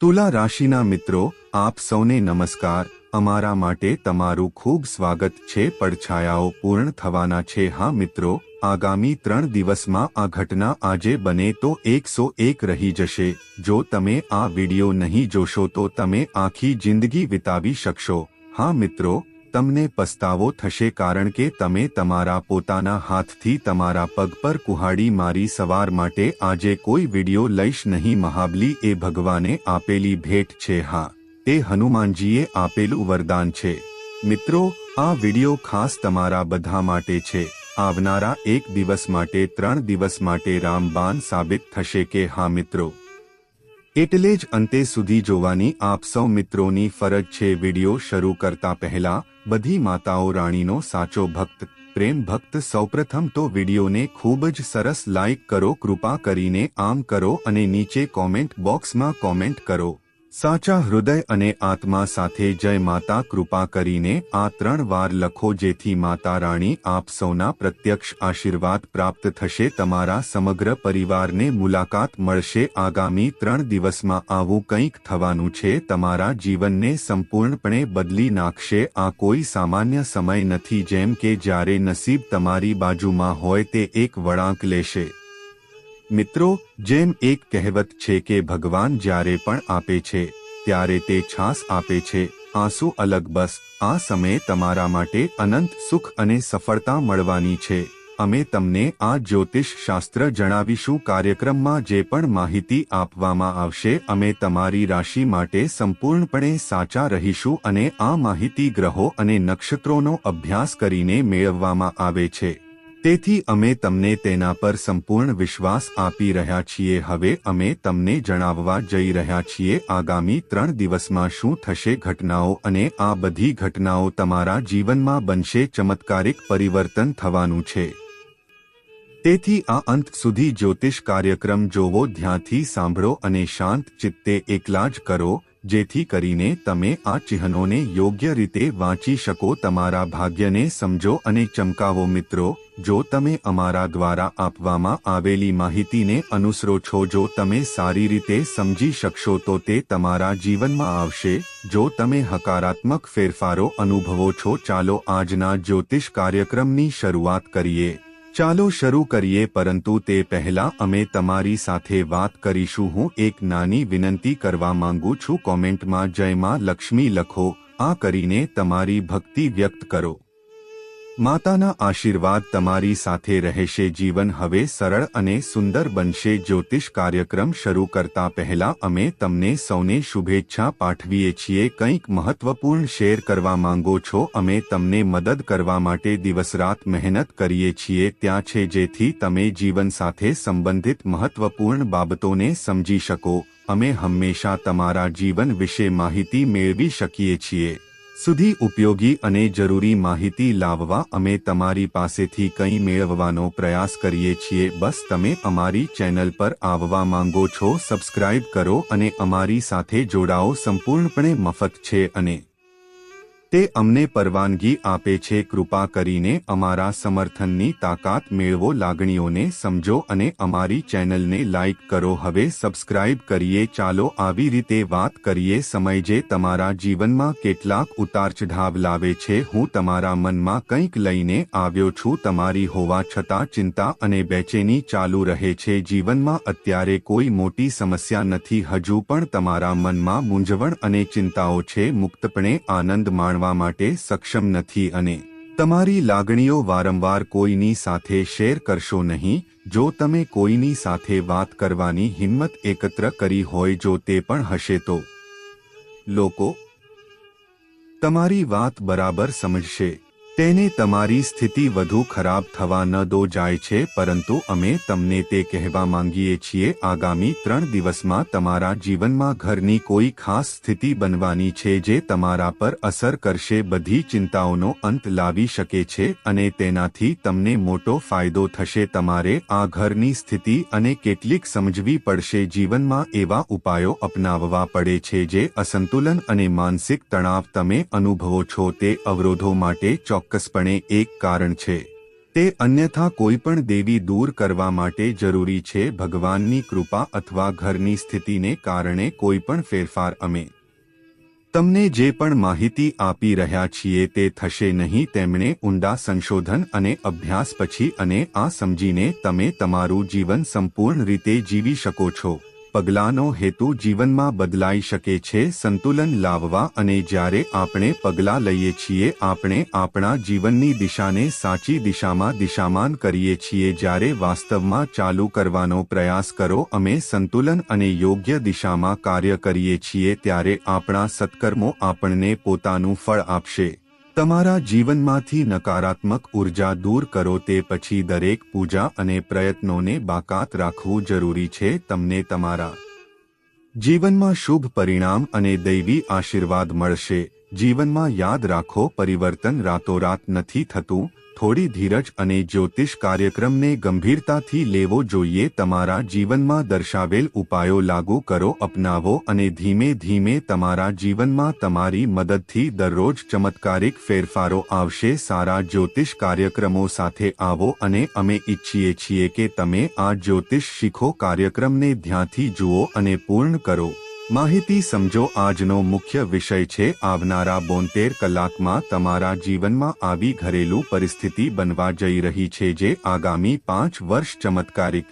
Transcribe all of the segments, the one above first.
તુલા રાશિના મિત્રો, આપ સૌને નમસ્કાર. અમારા માટે તમારું ખૂબ સ્વાગત છે. પડછાયાઓ પૂર્ણ થવાના છે. હા મિત્રો, આગામી ત્રણ દિવસમાં આ ઘટના આજે બને તો એકસો એક રહી જશે. જો તમે આ વિડિયો નહીં જોશો તો તમે આખી જિંદગી વિતાવી શકશો. હા મિત્રો તમને પસ્તાવો થશે કારણ કે તમે તમારા પોતાના હાથથી તમારા પગ પર કુહાડી મારી સવાર માટે આજે કોઈ વિડિયો લઈશ નહીં. મહાબલી એ ભગવાને આપેલી ભેટ છે, હા, તે હનુમાનજીએ આપેલું વરદાન છે. મિત્રો, આ વિડિયો ખાસ તમારા બધા માટે છે. આવનારા એક દિવસ માટે, ત્રણ દિવસ માટે રામબાન સાબિત થશે કે, હા, મિત્રો? એટલે જ અંતે સુધી જોવાની આપ સૌ મિત્રોની ફરજ છે, વિડિયો શરૂ કરતા પહેલા બધી માતાઓ રાણીનો સાચો ભક્ત, પ્રેમ ભક્ત સૌપ્રથમ તો વિડીયોને ખૂબ જ સરસ લાઇક કરો, કૃપા કરીને આમ કરો અને નીચે કોમેન્ટ બોક્સમાં કોમેન્ટ કરો. સાચા હૃદય અને આત્મા સાથે જય માતા કૃપા કરીને આ ત્રણ વાર લખો જેથી માતા રાણી આપ સૌના પ્રત્યક્ષ આશીર્વાદ પ્રાપ્ત થશે, તમારા સમગ્ર પરિવારને મુલાકાત મળશે, આગામી ત્રણ દિવસમાં આવું કંઈક થવાનું છે, તમારા જીવનને સંપૂર્ણપણે બદલી નાખશે, આ કોઈ સામાન્ય સમય નથી જેમ કે જ્યારે નસીબ તમારી બાજુમાં હોય તે એક વળાંક લેશે. મિત્રો, જેમ એક કહેવત છે કે ભગવાન જ્યારે પણ આપે છે, ત્યારે તે છાસ આપે છે, આંસુ અલગ બસ, આ સમયે તમારા માટે અનંત સુખ અને સફળતા મળવાની છે. અમે તમને આ જ્યોતિષ શાસ્ત્ર જણાવીશું. કાર્યક્રમમાં જે પણ માહિતી આપવામાં આવશે, અમે તમારી રાશિ માટે સંપૂર્ણપણે સાચા રહીશું અને આ માહિતી ગ્રહો અને નક્ષત્રોનો અભ્યાસ કરીને મેળવવામાં આવે છે. તેથી અમે તમને તેના પર સંપૂર્ણ વિશ્વાસ આપી રહ્યા છીએ. હવે અમે તમને જણાવવા જઈ રહ્યા છીએ આગામી ત્રણ દિવસમાં શું થશે ઘટનાઓ અને આ બધી ઘટનાઓ તમારા જીવનમાં બનશે ચમત્કારિક પરિવર્તન થવાનું છે. તેથી આ અંત સુધી જ્યોતિષ કાર્યક્રમ જોવો, ધ્યાનથી સાંભળો અને શાંત ચિત્તે એકલા જ કરો. જેથી કરીને તમે આ ચિહ્નોને યોગ્ય રીતે વાંચી શકો, તમારા ભાગ્યને સમજો અને ચમકાવો મિત્રો, જો તમે અમારા દ્વારા આપવામાં આવેલી માહિતીને અનુસરો છો જો તમે સારી રીતે સમજી શકશો, તો તે તમારા જીવનમાં આવશે. જો તમે હકારાત્મક ફેરફારો અનુભવો છો, ચાલો આજના જ્યોતિષ કાર્યક્રમની શરૂઆત કરીએ. ચાલો શરૂ કરીએ, પરંતુ તે પહેલા અમે તમારી સાથે વાત કરીશું. હું એક નાની વિનંતી કરવા માંગુ છું. કોમેન્ટમાં જયમાં લક્ષ્મી લખો. આ કરીને તમારી ભક્તિ વ્યક્ત કરો. માતાના આશીર્વાદ તમારી સાથે રહેશે, જીવન હવે સરળ અને સુંદર બનશે. જ્યોતિષ કાર્યક્રમ શરૂ કરતા પહેલા અમે તમને સૌને શુભેચ્છા પાઠવીએ છીએ. કંઈક મહત્વપૂર્ણ શેર કરવા માંગો છો, અમે તમને મદદ કરવા માટે દિવસરાત મહેનત કરીએ છીએ. ત્યાં છે જેથી તમે જીવન સાથે સંબંધિત મહત્વપૂર્ણ બાબતોને સમજી શકો. અમે હંમેશા તમારા જીવન વિશે માહિતી મેળવી શકીએ છીએ. સુધી ઉપયોગી અને જરૂરી માહિતી લાવવા અમે તમારી પાસેથી કંઈ મેળવવાનો પ્રયાસ કરીએ છીએ. બસ તમે અમારી ચેનલ પર આવવા માંગો છો, સબસ્ક્રાઇબ કરો અને અમારી સાથે જોડાઓ. સંપૂર્ણપણે મફત છે અને તે અમને પરવાનગી આપે છે. કૃપા કરીને અમારા સમર્થનની તાકાત મેળવો. લાગણીઓને સમજો અને અમારી ચેનલને લાઇક કરો. હવે સબસ્ક્રાઇબ કરીએ. ચાલો આવી રીતે વાત કરીએ. સમય જે તમારા જીવનમાં કેટલાક ઉતાર ચઢાવ લાવે છે. હું તમારા મનમાં કંઈક લઈને આવ્યો છું. તમારી હોવા છતાં ચિંતા અને બેચેની ચાલુ રહે છે. જીવનમાં અત્યારે કોઈ મોટી સમસ્યા નથી. હજુ પણ તમારા મનમાં મૂંઝવણ અને ચિંતાઓ છે. મુક્તપણે આનંદ માણ જાણવા માટે સક્ષમ નથી અને તમારી લાગણીઓ વારંવાર કોઈની સાથે શેર કરશો નહીં, જો તમે કોઈની સાથે વાત કરવાની હિંમત એકત્ર કરી હોય જો તે પણ હશે તો. લોકો, તમારી વાત બરાબર સમજશે. તેને તમારી સ્થિતિ વધુ ખરાબ થવા ન દો જાય છે, પરંતુ અમે તમને તે કહેવા માંગીએ છીએ, આગામી ત્રણ દિવસમાં તમારા જીવનમાં ઘરની કોઈ ખાસ સ્થિતિ બનવાની છે જે તમારા પર અસર કરશે, બધી ચિંતાઓનો અંત લાવી શકે છે અને તેનાથી તમને મોટો ફાયદો થશે. તમારે આ ઘરની સ્થિતિ અને કેટલીક સમજવી પડશે. જીવનમાં એવા ઉપાયો અપનાવવા પડે છે જે અસંતુલન અને માનસિક તણાવ તમે અનુભવો છો. તે અવરોધો માટે ચોક્કસ ચોક્કસપણે એક કારણ છે. તે અન્યથા કોઈ પણ દેવી દૂર કરવા માટે જરૂરી છે ભગવાનની કૃપા અથવા ઘરની સ્થિતિને કારણે કોઈ પણ ફેરફાર અમે. તમને જે પણ માહિતી આપી રહ્યા છીએ તે થશે નહીં તેમણે ઊંડા સંશોધન અને અભ્યાસ પછી અને આ સમજીને તમે તમારું જીવન સંપૂર્ણ રીતે જીવી શકો છો. પગલાંનો હેતુ જીવનમાં બદલાઈ શકે છે, સંતુલન લાવવા અને જ્યારે આપણે પગલાં લઈએ છીએ, આપણે આપણા જીવનની દિશાને સાચી દિશામાં દિશામાન કરીએ છીએ. જ્યારે વાસ્તવમાં ચાલુ કરવાનો પ્રયાસ કરો, અમે સંતુલન અને યોગ્ય દિશામાં કાર્ય કરીએ છીએ, ત્યારે આપણા સત્કર્મો આપણને પોતાનું ફળ આપશે. તમારા જીવનમાંથી નકારાત્મક ઊર્જા દૂર કરો તે પછી દરેક પૂજા અને પ્રયત્નોને બાકાત રાખવું જરૂરી છે તમને તમારા જીવનમાં શુભ પરિણામ અને દૈવી આશીર્વાદ મળશે. જીવનમાં યાદ રાખો, પરિવર્તન રાતોરાત નથી થતું, થોડી ધીરજ અને જ્યોતિષ કાર્યક્રમને ગંભીરતાથી લેવો જોઈએ, તમારા જીવનમાં દર્શાવેલ ઉપાયો લાગુ કરો, અપનાવો અને ધીમે ધીમે તમારા જીવનમાં તમારી મદદથી દરરોજ ચમત્કારિક ફેરફારો આવશે, સારા જ્યોતિષ કાર્યક્રમો સાથે આવો અને અમે ઈચ્છીએ છીએ કે તમે આ જ્યોતિષ શીખો, કાર્યક્રમને ધ્યાનથી જુઓ અને પૂર્ણ કરો. માહિતી સમજો આજનો મુખ્ય વિષય છે આવનારા બોતેર કલાકમાં તમારા જીવનમાં આવી ઘરેલું પરિસ્થિતિ બનવા જઈ રહી છે જે આગામી પાંચ વર્ષ ચમત્કારિક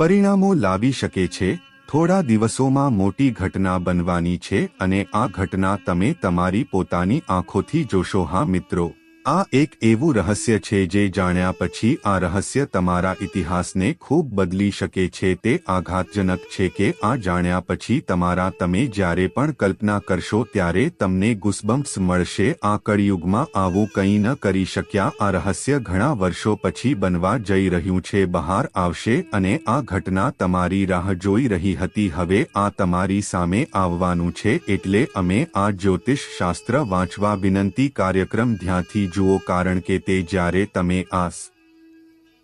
પરિણામો લાવી શકે છે. થોડા દિવસોમાં મોટી ઘટના બનવાની છે અને આ ઘટના તમે તમારી પોતાની આંખોથી જોશો. હા મિત્રો આ એક એવું રહસ્ય છે જે જાણ્યા પછી આ રહસ્ય તમારા ઇતિહાસને ખૂબ બદલી શકે છે તે આઘાતજનક છે કે આ જાણ્યા પછી તમારા તમે જ્યારે પણ કલ્પના કરશો ત્યારે તમને ગુસબમ્પ્સ મળશે, આ કળિયુગમાં આવું કંઈ ન કરી શક્યા, આ રહસ્ય ઘણા વર્ષો પછી બનવા જઈ રહ્યું છે, બહાર આવશે અને આ ઘટના તમારી રાહ જોઈ રહી હતી, હવે આ તમારી સામે આવવાનું છે, એટલે અમે આ જ્યોતિષ શાસ્ત્ર વાંચવા વિનંતી કાર્યક્રમ ધ્યાનથી જુઓ કારણ કે તે જ્યારે તમે આ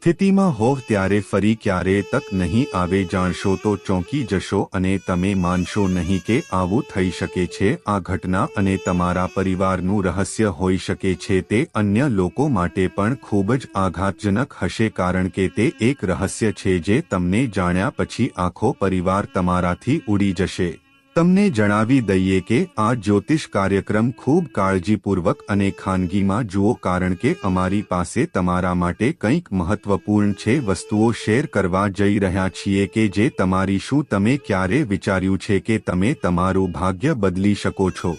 સ્થિતિમાં હોવ ત્યારે ફરી ક્યારે તક નહીં આવે, જાણશો તો ચોંકી જશો અને તમે માનશો નહીં કે આવું થઈ શકે છે, આ ઘટના અને તમારા પરિવારનું રહસ્ય હોઈ શકે છે, તે અન્ય લોકો માટે પણ ખૂબ જ આઘાતજનક હશે કારણ કે તે એક રહસ્ય છે જે તમને જાણ્યા પછી આખો પરિવાર તમારાથી ઉડી જશે. તમને જણાવી દઈએ કે આ જ્યોતિષ કાર્યક્રમ ખૂબ કાળજીપૂર્વક અને ખાનગીમાં જુઓ કારણ કે અમારી પાસે તમારા માટે કંઈક મહત્વપૂર્ણ છે વસ્તુઓ શેર કરવા જઈ રહ્યા છીએ કે જે તમારી શું તમે ક્યારે વિચાર્યું છે કે તમે તમારું ભાગ્ય બદલી શકો છો.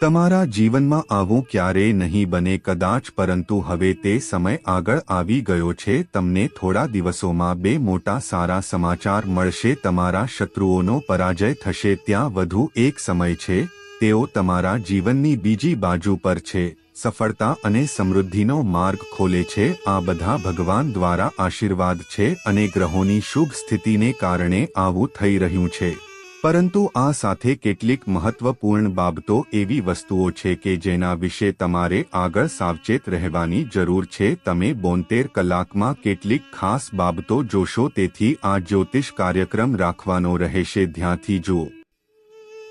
તમારા જીવનમાં આવું ક્યારેય નહીં બને કદાચ, પરંતુ હવે તે સમય આગળ આવી ગયો છે. તમને થોડા દિવસોમાં બે મોટા સારા સમાચાર મળશે. તમારા શત્રુઓનો પરાજય થશે. ત્યાં વધુ એક સમય છે. તેઓ તમારા જીવનની બીજી બાજુ પર છે. સફળતા અને સમૃદ્ધિનો માર્ગ ખોલે છે. આ બધા ભગવાન દ્વારા આશીર્વાદ છે અને ગ્રહોની શુભ સ્થિતિને કારણે આવું થઈ રહ્યું છે. પરંતુ આ સાથે કેટલીક મહત્વપૂર્ણ બાબતો એવી વસ્તુઓ છે કે જેના વિશે તમારે આગળ સાવચેત રહેવાની જરૂર છે. તમે બોતેર કલાકમાં કેટલીક ખાસ બાબતો જોશો તેથી આ જ્યોતિષ કાર્યક્રમ રાખવાનો રહેશે. ધ્યાનથી જુઓ.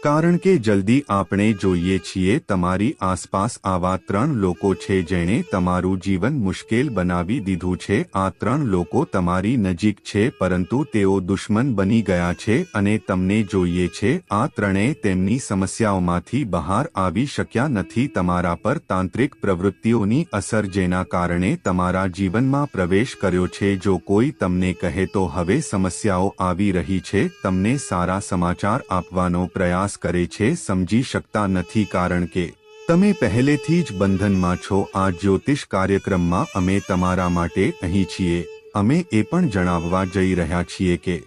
કારણ કે જલ્દી આપણે જોઈએ છીએ તમારી આસપાસ આવા ત્રણ લોકો છે જેણે તમારું જીવન મુશ્કેલ બનાવી દીધું છે. આ ત્રણ લોકો તમારી નજીક છે, પરંતુ તેઓ દુશ્મન બની ગયા છે અને તમને જોઈએ છે, આ ત્રણેય તેમની સમસ્યાઓમાંથી બહાર આવી શક્યા નથી. તમારા પર તાંત્રિક પ્રવૃત્તિઓની અસર જેના કારણે તમારા જીવનમાં પ્રવેશ કર્યો છે. જો કોઈ તમને કહે તો હવે સમસ્યાઓ આવી રહી છે. તમને સારા સમાચાર આપવાનો પ્રયાસ પ્રયાસ કરે છે સમજી શકતા નથી કારણ કે તમે પહેલેથી જ બંધનમાં છો. આ જ્યોતિષ કાર્યક્રમમાં અમે તમારા માટે અહીં છીએ. અમે એ પણ જણાવવા જઈ રહ્યા છીએ કે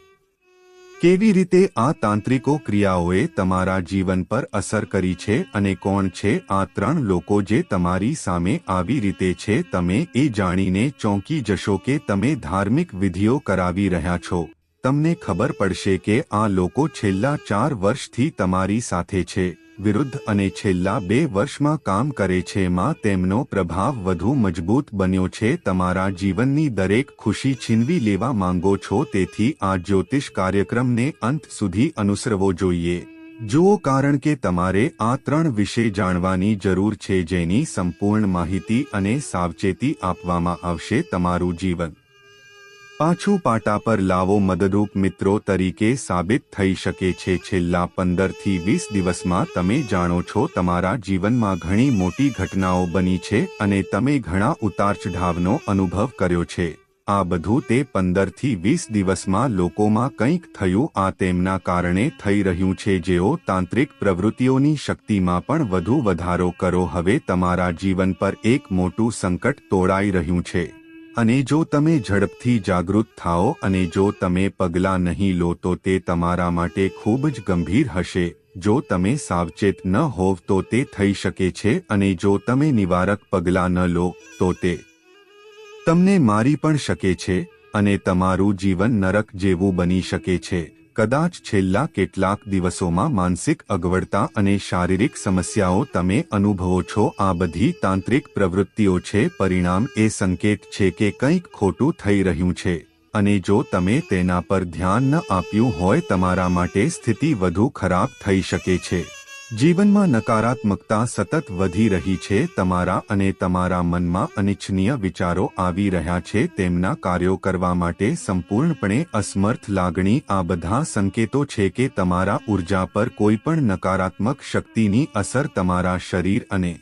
કેવી રીતે આ તાંત્રિકો ક્રિયાઓએ તમારા જીવન પર અસર કરી છે અને કોણ છે? આ ત્રણ લોકો જે તમારી સામે આવી રીતે છે, તમે એ જાણીને ચોંકી જશો કે તમે ધાર્મિક વિધિઓ કરાવી રહ્યા છો. તમને ખબર પડશે કે આ લોકો છેલ્લા ચાર વર્ષથી તમારી સાથે છે, વિરુદ્ધ અને છેલ્લા બે વર્ષમાં કામ કરે છે માં તેમનો પ્રભાવ વધુ મજબૂત બન્યો છે, તમારા જીવનની દરેક ખુશી છીનવી લેવા માંગો છો, તેથી આ જ્યોતિષ કાર્યક્રમને અંત સુધી અનુસરવો જોઈએ. જુઓ કારણ કે તમારે આ ત્રણ વિશે જાણવાની જરૂર છે જેની સંપૂર્ણ માહિતી અને સાવચેતી આપવામાં આવશે તમારું જીવન. પાછું પાટા પર લાવો મદદરૂપ મિત્રો તરીકે સાબિત થઈ શકે છે. છેલ્લા પંદરથી વીસ દિવસમાં તમે જાણો છો તમારા જીવનમાં ઘણી મોટી ઘટનાઓ બની છે અને તમે ઘણા ઉતાર ચઢાવનો અનુભવ કર્યો છે. આ બધું તે પંદરથી વીસ દિવસમાં લોકોમાં કંઈક થયું, આ તેમના કારણે થઈ રહ્યું છે. જેઓ તાંત્રિક પ્રવૃત્તિઓની શક્તિમાં પણ વધુ વધારો કરો, હવે તમારા જીવન પર એક મોટું સંકટ તોડાઈ રહ્યું છે. અને જો તમે ઝડપથી જાગૃત થાઓ અને જો તમે પગલાં નહીં લો તો તે તમારા માટે ખૂબ જ ગંભીર હશે. જો તમે સાવચેત ન હોવ તો તે થઈ શકે છે અને જો તમે નિવારક પગલાં ન લો તો તે તમને મારી પણ શકે છે અને તમારું જીવન નરક જેવું બની શકે છે. કદાચ છેલ્લા કેટલાક દિવસોમાં માનસિક અગવડતા અને શારીરિક સમસ્યાઓ તમે અનુભવો છો. આ બધી તાંત્રિક પ્રવૃત્તિઓ છે. પરિણામ એ સંકેત છે કે કંઈક ખોટું થઈ રહ્યું છે. અને જો તમે તેના પર ધ્યાન ન આપ્યું હોય, તમારા માટે સ્થિતિ વધુ ખરાબ થઈ શકે છે. જીવનમાં નકારાત્મકતા સતત વધી રહી છે, તમારા અને તમારા મનમાં અનિચ્છનીય વિચારો આવી રહ્યા છે, તેમના કાર્યો કરવા માટે સંપૂર્ણપણે અસમર્થ લાગણી આ બધા સંકેતો છે કે તમારા ઊર્જા પર કોઈ પણ નકારાત્મક શક્તિની અસર તમારા શરીર અને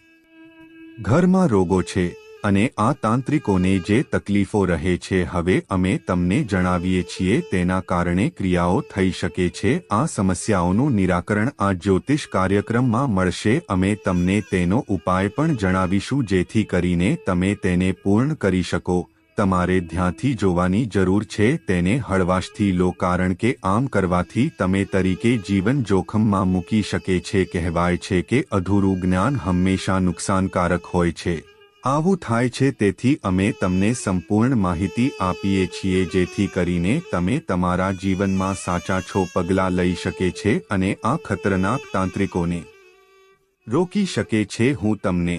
ઘરમાં રોગો છે. અને આ તાંત્રિકોને જે તકલીફો રહે છે હવે અમે તમને જણાવીએ છીએ તેના કારણે ક્રિયાઓ થઈ શકે છે. આ સમસ્યાઓનું નિરાકરણ આ જ્યોતિષ કાર્યક્રમમાં મળશે. અમે તમને તેનો ઉપાય પણ જણાવીશું જેથી કરીને તમે તેને પૂર્ણ કરી શકો. તમારે ધ્યાનથી જોવાની જરૂર છે તેને હળવાશથી લો કારણ કે આમ કરવાથી તમે તરીકે જીવન જોખમમાં મૂકી શકે છે. કહેવાય છે કે અધૂરું જ્ઞાન હંમેશા નુકસાનકારક હોય છે. આવું થાય છે તેથી અમે તમને સંપૂર્ણ માહિતી આપીએ છીએ જેથી કરીને તમે તમારા જીવનમાં સાચા છો પગલાં લઈ શકે છે અને આ ખતરનાક તાંત્રિકોને રોકી શકે છે. હું તમને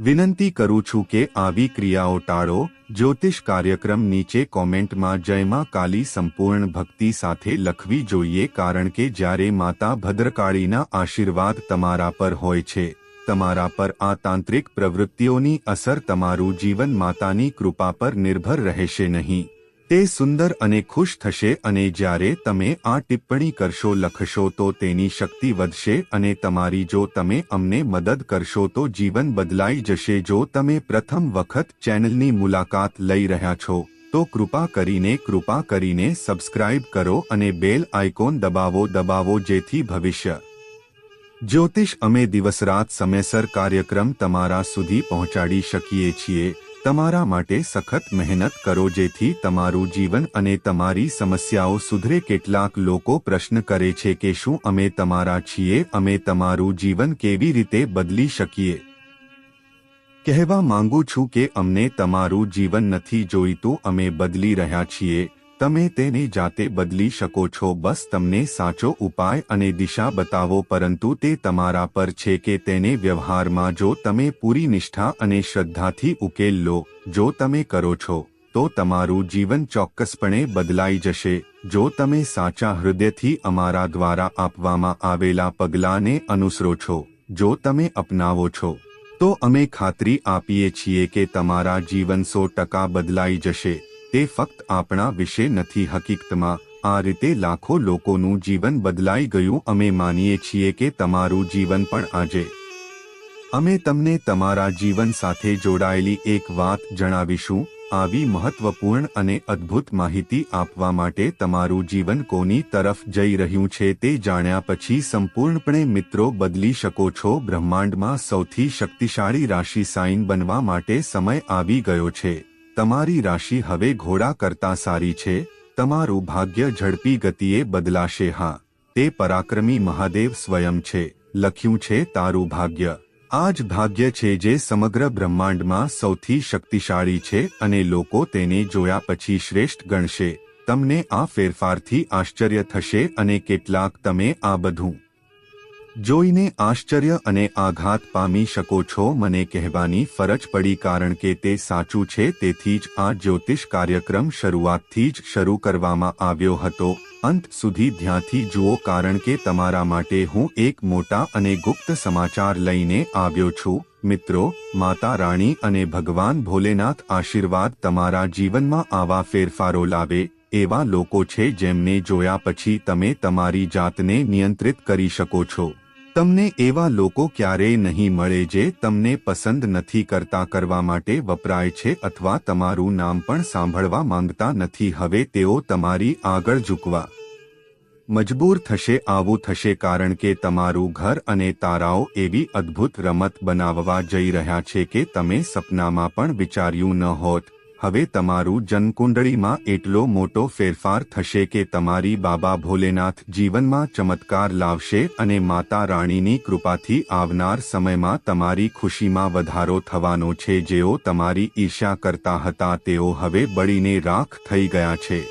વિનંતી કરું છું કે આવી ક્રિયાઓ ટાળો. જ્યોતિષ કાર્યક્રમ નીચે કોમેન્ટમાં જયમાં કાલી સંપૂર્ણ ભક્તિ સાથે લખવી જોઈએ કારણ કે જ્યારે માતા ભદ્રકાળીના આશીર્વાદ તમારા પર હોય છે. તમારા પર આ તાંત્રિક પ્રવૃત્તિઓની અસર તમારું જીવન માતાની કૃપા પર નિર્ભર રહેશે નહીં. તે સુંદર અને ખુશ થશે અને જ્યારે તમે આ ટિપ્પણી કરશો, લખશો, તો તેની શક્તિ વધશે અને તમારી જો તમે અમને મદદ કરશો, તો જીવન બદલાઈ જશે. જો તમે પ્રથમ વખત ચેનલની મુલાકાત લઈ રહ્યા છો, તો કૃપા કરીને કૃપા કરીને સબસ્ક્રાઇબ કરો અને બેલ આઇકોન દબાવો દબાવો જેથી ભવિષ્ય જ્યોતિષ અમે દિવસ રાત સમયસર કાર્યક્રમ તમારા સુધી પહોંચાડી શકીએ છીએ. તમારા માટે સખત મહેનત કરો જેથી તમારું જીવન અને તમારી સમસ્યાઓ સુધરે. કેટલાક લોકો પ્રશ્ન કરે છે કે શું અમે તમારા છીએ? અમે તમારું જીવન કેવી રીતે બદલી શકીએ? કહેવા માંગુ છું કે અમને તમારું જીવન નથી જોઈતું. અમે બદલી રહ્યા છીએ. તમે તેને જાતે બદલી શકો છો. બસ તમને સાચો ઉપાય અને દિશા બતાવો, પરંતુ તે તમારા પર છે કે તેને વ્યવહારમાં જો તમે પૂરી નિષ્ઠા અને શ્રદ્ધાથી ઉકેલ લો, જો તમે કરો છો, તો તમારું જીવન ચોક્કસપણે બદલાઈ જશે. જો તમે સાચા હૃદયથી અમારા દ્વારા આપવામાં આવેલા પગલાંને અનુસરો છો, જો તમે અપનાવો છો, તો અમે ખાતરી આપીએ છીએ કે તમારા જીવન સો ટકા બદલાઈ જશે. તે ફક્ત આપણા વિશે નથી. હકીકતમાં, આ રીતે લાખો લોકોનું જીવન બદલાઈ ગયું. અમે માનીએ છીએ કે તમારું જીવન પણ આજે અમે તમને તમારા જીવન સાથે જોડાયેલી એક વાત જણાવીશું. આવી મહત્વપૂર્ણ અને અદ્ભુત માહિતી આપવા માટે તમારું જીવન કોની તરફ જઈ રહ્યું છે તે જાણ્યા પછી સંપૂર્ણપણે મિત્રો બદલી શકો છો. બ્રહ્માંડમાં સૌથી શક્તિશાળી રાશિ સાઇન બનવા માટે સમય આવી ગયો છે. તમારી રાશિ હવે ઘોડા કરતા સારી છે, તમારું ભાગ્ય ઝડપી ગતિએ બદલાશે, હા, તે પરાક્રમી મહાદેવ સ્વયં છે, લખ્યું છે તારું ભાગ્ય. આ જ ભાગ્ય છે જે સમગ્ર બ્રહ્માંડમાં સૌથી શક્તિશાળી છે અને લોકો તેને જોયા પછી શ્રેષ્ઠ ગણશે. તમને આ ફેરફારથી આશ્ચર્ય થશે અને કેટલાક તમે આ બધું જોઈને આશ્ચર્ય અને આઘાત પામી શકો છો, મને કહેવાની ફરજ પડી કારણ કે તે સાચું છે, તેથી જ આ જ્યોતિષ કાર્યક્રમ શરૂઆતથી જ શરૂ કરવામાં આવ્યો હતો. અંત સુધી ધ્યાનથી જુઓ કારણ કે તમારા માટે હું એક મોટા અને ગુપ્ત સમાચાર લઈને આવ્યો છું. મિત્રો, માતા રાણી અને ભગવાન ભોલેનાથ આશીર્વાદ તમારા જીવનમાં આવા ફેરફારો લાવે એવા લોકો છે જેમને જોયા પછી તમે તમારી જાતને નિયંત્રિત કરી શકો છો. તમને એવા લોકો ક્યારેય નહીં મળે જે તમને પસંદ નથી કરતા કરવા માટે વપરાય છે અથવા તમારું નામ પણ સાંભળવા માંગતા નથી. હવે તેઓ તમારી આગળ ઝૂકવા મજબૂર થશે, આવું થશે કારણ કે તમારું ઘર અને તારાઓ એવી અદ્ભુત રમત બનાવવા જઈ રહ્યા છે કે તમે સપનામાં પણ વિચાર્યું ન હોત. હવે તમારું જનકુંડળીમાં એટલો મોટો ફેરફાર થશે કે તમારી બાબા ભોલેનાથ જીવનમાં ચમત્કાર લાવશે અને માતા રાણીની કૃપાથી આવનાર સમયમાં તમારી ખુશીમાં વધારો થવાનો છે જેઓ તમારી ઈર્ષ્યા કરતા હતા તેઓ હવે બળીને રાખ થઈ ગયા છે.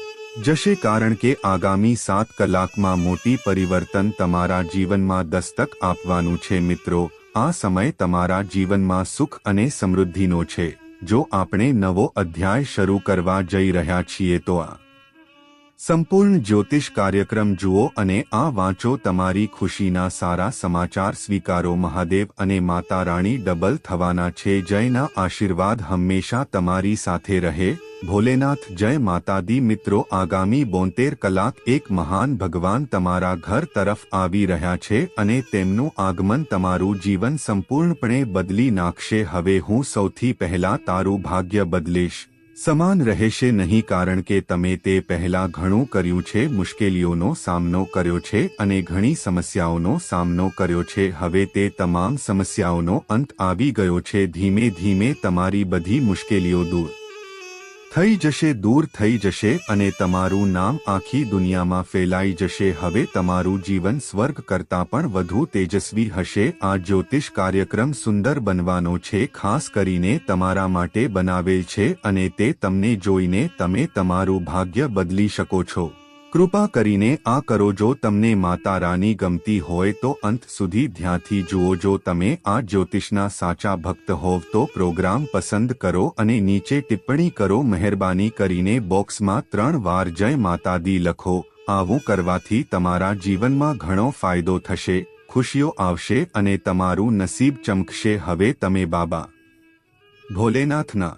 જશે કારણ કે આગામી સાત કલાકમાં મોટી પરિવર્તન તમારા જીવનમાં દસ્તક આપવાનું છે મિત્રો, આ સમય તમારા જીવનમાં સુખ અને સમૃદ્ધિનો છે. જો આપણે નવો અધ્યાય શરૂ કરવા જઈ રહ્યા છીએ તો આ સંપૂર્ણ જ્યોતિષ કાર્યક્રમ જુઓ અને આ વાંચો તમારી ખુશીના સારા સમાચાર સ્વીકારો. મહાદેવ અને માતા રાણી ડબલ થવાના છે. જયના આશીર્વાદ હંમેશા તમારી સાથે રહે. ભોલેનાથ, જય માતાદી મિત્રો, આગામી બોતેર કલાક એક મહાન ભગવાન તમારા ઘર તરફ આવી રહ્યા છે અને તેમનું આગમન તમારું જીવન સંપૂર્ણપણે બદલી નાખશે. હવે હું સૌથી પહેલા તારું ભાગ્ય બદલીશ. સમાન રહેશે નહીં કારણ કે તમે તે પહેલા ઘણું કર્યું છે, મુશ્કેલીઓનો સામનો કર્યો છે અને ઘણી સમસ્યાઓનો સામનો કર્યો છે. હવે તે તમામ સમસ્યાઓનો અંત આવી ગયો છે. ધીમે ધીમે તમારી બધી મુશ્કેલીઓ દૂર. થઈ જશે, દૂર થઈ જશે અને તમારું નામ આખી દુનિયામાં ફેલાઈ જશે. હવે તમારું જીવન સ્વર્ગ કરતાં પણ વધુ તેજસ્વી હશે. આ જ્યોતિષ કાર્યક્રમ સુંદર બનવાનો છે, ખાસ કરીને તમારા માટે બનાવેલ છે અને તે તમને જોઈને તમે તમારું ભાગ્ય બદલી શકો છો. કૃપા કરીને આ કરો જો તમને માતા રાની ગમતી હોય તો અંત સુધી ધ્યાનથી જુઓ, જો તમે આ જ્યોતિષના સાચા ભક્ત હોવ તો પ્રોગ્રામ પસંદ કરો અને નીચે ટિપ્પણી કરો, મહેરબાની કરીને બોક્સમાં ત્રણ વાર જય માતાદી લખો. આવું કરવાથી તમારા જીવનમાં ઘણો ફાયદો થશે, ખુશીઓ આવશે અને તમારું નસીબ ચમકશે. હવે તમે બાબા ભોલેનાથના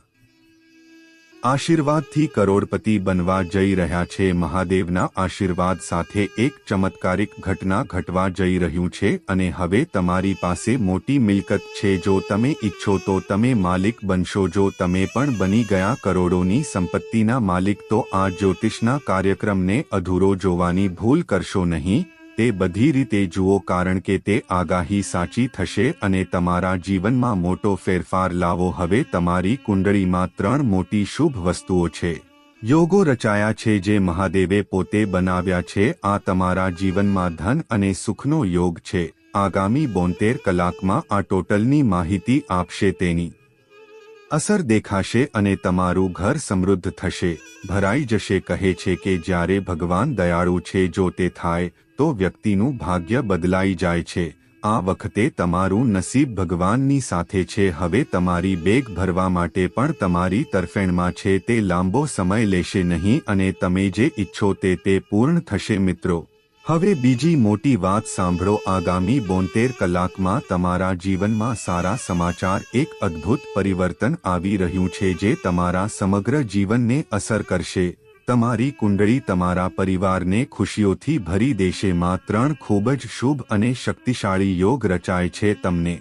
આશીર્વાદથી કરોડપતિ બનવા જઈ રહ્યા છે. મહાદેવના આશીર્વાદ સાથે એક ચમત્કારિક ઘટના ઘટવા જઈ રહ્યું છે અને હવે તમારી પાસે મોટી મિલકત છે. જો તમે ઈચ્છો તો તમે માલિક બનશો. જો તમે પણ બની ગયા કરોડોની સંપત્તિના માલિક તો આ જ્યોતિષના કાર્યક્રમને અધૂરો જોવાની ભૂલ કરશો નહીં. તે બધી રીતે જુઓ કારણ કે તે આગાહી સાચી થશે અને તમારા જીવનમાં મોટો ફેરફાર લાવો. હવે તમારી કુંડળીમાં ત્રણ મોટી શુભ વસ્તુઓ છે. યોગો રચાયા છે જે મહાદેવે પોતે બનાવ્યા છે. આ તમારા જીવનમાં ધન અને સુખનો યોગ છે. આગામી બોતેર કલાકમાં આ ટોટલની માહિતી આપશે તેની. અસર દેખાશે અને તમારું ઘર સમૃદ્ધ થશે. ભરાઈ જશે કહે છે કે જ્યારે ભગવાન દયાળુ છે જો તે થાય, તો વ્યક્તિનું ભાગ્ય બદલાઈ જાય છે. આ વખતે તમારું નસીબ ભગવાનની સાથે છે. હવે તમારી બેગ ભરવા માટે પણ તમારી તરફેણમાં છે. તે લાંબો સમય લેશે નહીં અને તમે જે ઈચ્છો તે તે પૂર્ણ થશે મિત્રો. હવે બીજી મોટી વાત સાંભળો. આગામી બોતેર કલાકમાં તમારા જીવનમાં સારા સમાચાર, એક અદ્ભુત પરિવર્તન આવી રહ્યું છે જે તમારા સમગ્ર જીવનને અસર કરશે. તમારી કુંડળી તમારા પરિવારને ખુશીઓથી ભરી દેશે. માં ત્રણ ખૂબ જ શુભ અને શક્તિશાળી યોગ રચાય છે તમને.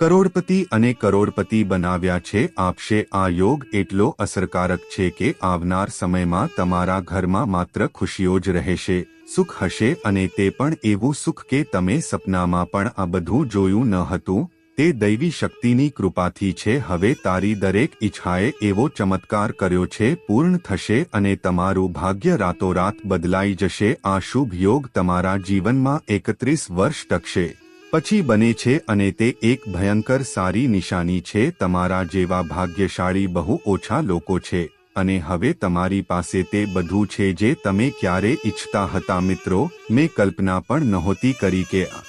કરોડપતિ અને કરોડપતિ બનાવ્યા છે. આપશે આ યોગ એટલો અસરકારક છે કે આવનાર સમયમાં તમારા ઘરમાં માત્ર ખુશીઓ જ રહેશે. સુખ હશે અને તે પણ એવું સુખ કે તમે સપનામાં પણ આ બધું જોયું ન હતું, તે દૈવી શક્તિની કૃપાથી છે. હવે તારી દરેક ઈચ્છાએ એવો ચમત્કાર કર્યો છે, પૂર્ણ થશે અને તમારું ભાગ્ય રાતોરાત બદલાઈ જશે. આ શુભ યોગ તમારા જીવનમાં એકત્રીસ વર્ષ ટકશે. પછી બને છે અને તે એક ભયંકર સારી નિશાની છે. તમારા જેવા ભાગ્યશાળી બહુ ઓછા લોકો છે. અને હવે તમારી પાસે તે બધું છે જે તમે ક્યારે ઈચ્છતા હતા મિત્રો, મેં કલ્પના પણ નહોતી કરી કે આ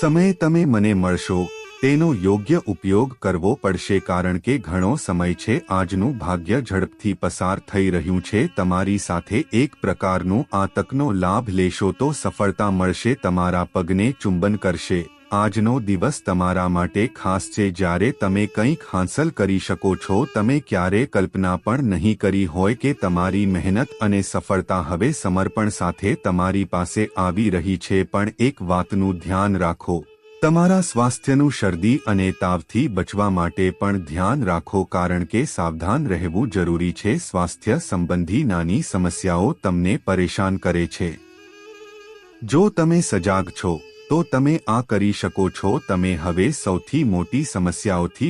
સમયે તમે મને મળશો. તેનો યોગ્ય ઉપયોગ કરવો પડશે કારણ કે ઘણો સમય છે, આજનું ભાગ્ય ઝડપથી પસાર થઈ રહ્યું છે, તમારી સાથે એક પ્રકારનું આ તકનો લાભ લેશો તો સફળતા મળશે, તમારા પગને ચુંબન કરશે. આજનો દિવસ તમારા માટે ખાસ છે. જ્યારે તમે કંઈક હાંસલ કરી શકો છો, તમે ક્યારે કલ્પના પણ નહીં કરી હોય કે તમારી મહેનત અને સફળતા હવે સમર્પણ સાથે તમારી પાસે આવી રહી છે. પણ એક વાતનું ધ્યાન રાખો. તમારા સ્વાસ્થ્યનું શરદી અને તાવથી બચવા માટે પણ ધ્યાન રાખો, કારણ કે સાવધાન રહેવું જરૂરી છે. સ્વાસ્થ્ય સંબંધી નાની સમસ્યાઓ તમને પરેશાન કરે છે. જો તમે સજાગ છો તો તમે આ કરી શકો છો. તમે હવે સૌથી મોટી સમસ્યાઓથી